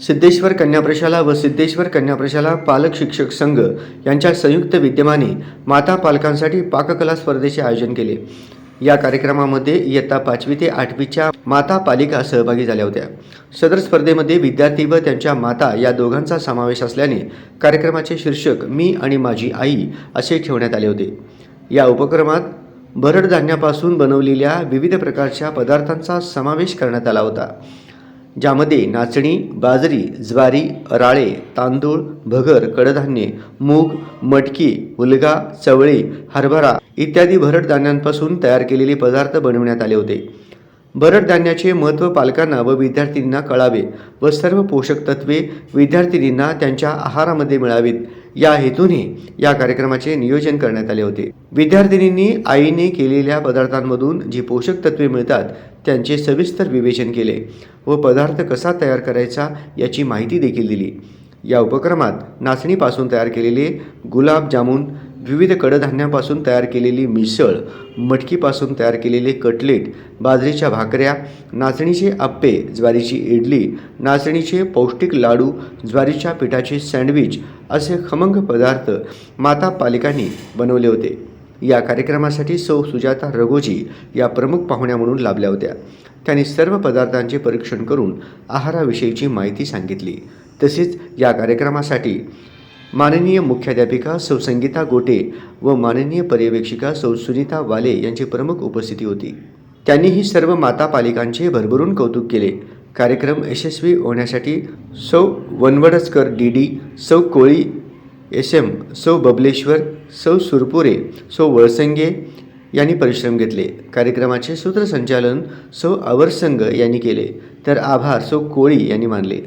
सिद्धेश्वर कन्या प्रशाला व सिद्धेश्वर कन्या प्रशाला पालक शिक्षक संघ यांच्या संयुक्त विद्यमाने माता पालकांसाठी पाककला स्पर्धेचे आयोजन केले. या कार्यक्रमामध्ये इयत्ता पाचवी ते आठवीच्या माता पालिका सहभागी झाल्या होत्या. सदर स्पर्धेमध्ये विद्यार्थी व त्यांच्या माता या दोघांचा समावेश असल्याने कार्यक्रमाचे शीर्षक मी आणि माझी आई असे ठेवण्यात आले होते. या उपक्रमात भरड धान्यापासून बनवलेल्या विविध प्रकारच्या पदार्थांचा समावेश करण्यात आला होता. ज्यामध्ये नाचणी बाजरी ज्वारी राळे तांदूळ भगर कडधान्ये मूग मटकी उलगा चवळी हरभरा इत्यादी भरड धान्यांपासून तयार केलेले पदार्थ बनवण्यात आले होते. भरड धान्याचे महत्त्व पालकांना व विद्यार्थिनींना कळावे व सर्व पोषक तत्वे विद्यार्थिनींना त्यांच्या आहारामध्ये मिळावीत. या हेतूने या कार्यक्रमाचे नियोजन करण्यात आले होते. विद्यार्थिनींनी आईने केलेल्या पदार्थांमधून जी पोषक तत्वे मिळतात त्यांचे सविस्तर विवेचन केले व पदार्थ कसा तयार करायचा याची माहिती देखील दिली. या उपक्रमात नाचणीपासून तयार केलेले गुलाबजामुन विविध कडधान्यापासून तयार केलेली मिसळ मटकीपासून तयार केलेले कटलेट बाजरीच्या भाकऱ्या नाचणीचे आप्पे ज्वारीची इडली नाचणीचे पौष्टिक लाडू ज्वारीच्या पिठाचे सँडविच असे खमंग पदार्थ माता पालिकांनी बनवले होते. या कार्यक्रमासाठी सौ सुजाता रघोजी या प्रमुख पाहुण्या म्हणून लाभल्या होत्या. त्यांनी सर्व पदार्थांचे परीक्षण करून आहाराविषयीची माहिती सांगितली. तसेच या कार्यक्रमासाठी माननीय मुख्याध्यापिका सौ संगीता गोटे व माननीय पर्यवेक्षिका सौ सुनीता वाले यांची प्रमुख उपस्थिती होती. त्यांनीही सर्व माता पालिकांचे भरभरून कौतुक केले. कार्यक्रम यशस्वी होण्यासाठी सौ वनवडसकर डी डी सौ कोळी एस एम सौ बबलेश्वर सौ सुरपुरे सौ वळसंगे यांनी परिश्रम घेतले. कार्यक्रमाचे सूत्रसंचालन सौ अवरसंग यांनी केले. तर आभार सौ कोळी यांनी मानले.